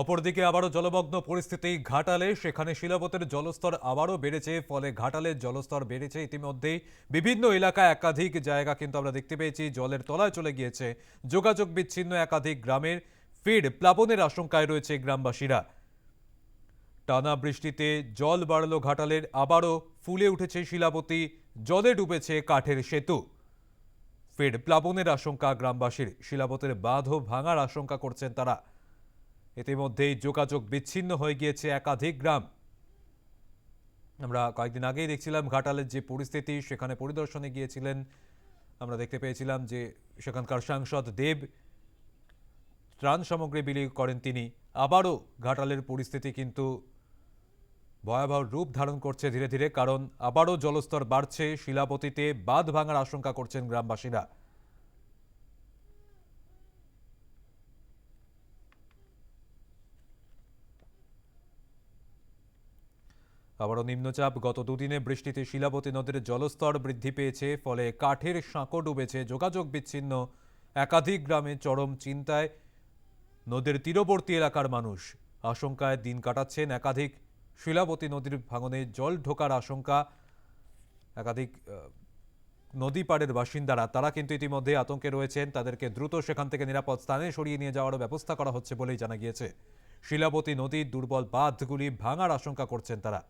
অপরদিকে আবারও জলমগ্ন পরিস্থিতি ঘাটালে, সেখানে শিলাবতের জলস্তর আবারও বেড়েছে, ফলে ঘাটালের জলস্তর বেড়েছে ইতিমধ্যেই। বিভিন্ন এলাকায় একাধিক জায়গা কিন্তু আমরা দেখতে পেয়েছি, জলের তলায় চলে গিয়েছে। যোগাযোগ বিচ্ছিন্ন একাধিক গ্রামের ফিড প্লাবনের আশঙ্কায় রয়েছে গ্রামবাসীরা। টানা বৃষ্টিতে জল বাড়ল ঘাটালের, আবারও ফুলে উঠেছে শিলাবতী, জলে ডুবেছে কাঠের সেতু। ফের প্লাবনের আশঙ্কা গ্রামবাসীর, শিলাবতের বাঁধও ভাঙার আশঙ্কা করছেন তারা। ইতিমধ্যেই যোগাযোগ বিচ্ছিন্ন হয়ে গিয়েছে একাধিক গ্রাম। আমরা কয়েকদিন আগেই দেখছিলাম ঘাটালের যে পরিস্থিতি, সেখানে পরিদর্শনে গিয়েছিলেন। আমরা দেখতে পেয়েছিলাম যে সেখানকার সাংসদ দেব, ত্রাণ সামগ্রী বিলি করেন তিনি। আবারও ঘাটালের পরিস্থিতি কিন্তু ভয়াবহ রূপ ধারণ করছে ধীরে ধীরে, কারণ আবারও জলস্তর বাড়ছে শিলাপতিতে বাঁধ ভাঙার আশঙ্কা করছেন গ্রামবাসীরা। আবারও নিম্নচাপ। গত দুদিনে বৃষ্টিতে শিলাবতী নদীর জলস্তর বৃদ্ধি পেয়েছে, ফলে কাঠের সাঁকো ডুবেছে। যোগাযোগ বিচ্ছিন্ন। একাধিক গ্রামে চরম চিন্তায় নদীর তীরবর্তী এলাকার মানুষ আশঙ্কায় দিন কাটাচ্ছেন। একাধিক শিলাবতী নদীর ভাঙনে জল ঢোকার আশঙ্কা। একাধিক নদী পাড়ের বাসিন্দারা, তারা কিন্তু ইতিমধ্যে আতঙ্কে রয়েছেন। তাদেরকে দ্রুত সেখান থেকে নিরাপদ স্থানে সরিয়ে নিয়ে যাওয়ারও ব্যবস্থা করা হচ্ছে বলেই জানা গিয়েছে। শিলাবতী নদীর দুর্বল বাঁধগুলি ভাঙার আশঙ্কা করছেন তারা।